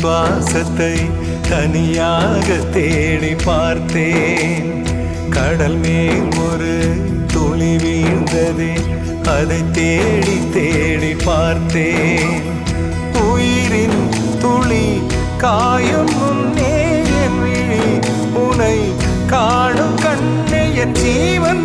சுவாசத்தை தனியாக தேடி பார்த்தேன். கடல் மேல் ஒரு துளி வீழ்ந்ததே அதை தேடி தேடி பார்த்தேன். உயிரின் துளி காயும் முன்னே என் விழி உனை காணும் கண்ணே என் ஜீவன்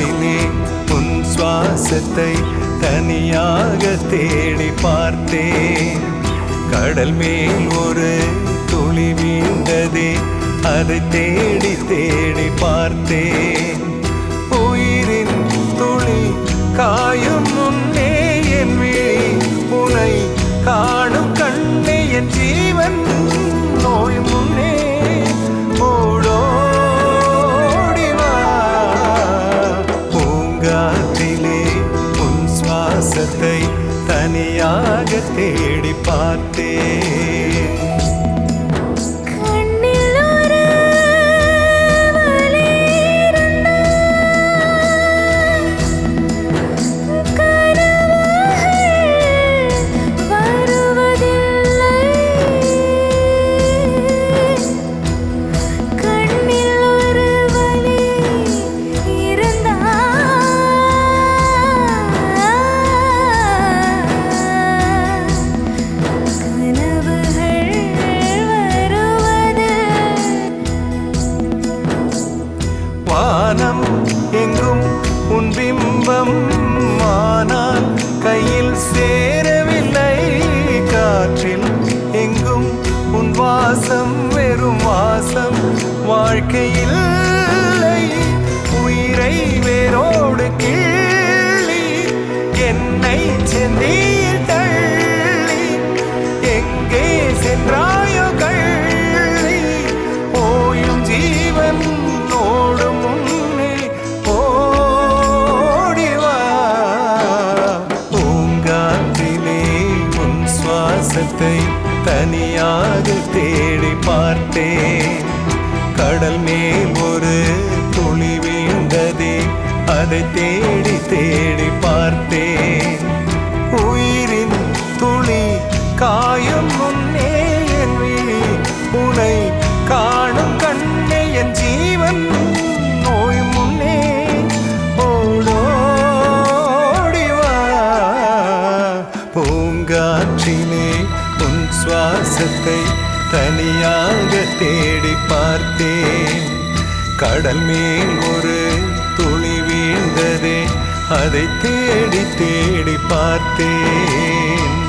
பூங்காற்றிலே உன் சுவாசத்தை தனியாக தேடி பார்த்தேன். கடல் மேல் ஒரு துளி வீழ்ந்ததே அதை தேடி தேடி பார்த்தேன். உயிரின் துளி காயும் முன்னே என் விழி உனை கா வானம் எங்கும் உன் பிம்பம் ஆனால் கையில் சேரவில்லை. காற்றில் எங்கும் உன் வாசம் வெறும் வாசம். வாழ்க்கையில் உயிரை வேரோடு கீழி என்னை செந்தியில் அதை தேடி தேடி பார்த்தேன். உயிரின் துளி காயம் முன்னே என் விழி உனை காணும் கண்ணே என் ஜீவன் நோய் முன்னே. ஓடோடி பூங்காற்றிலே உன் சுவாசத்தை தனியாக தேடி பார்த்தேன். கடல் மேல் ஒரு இருந்ததே அதை தேடி தேடி பார்த்தேன்.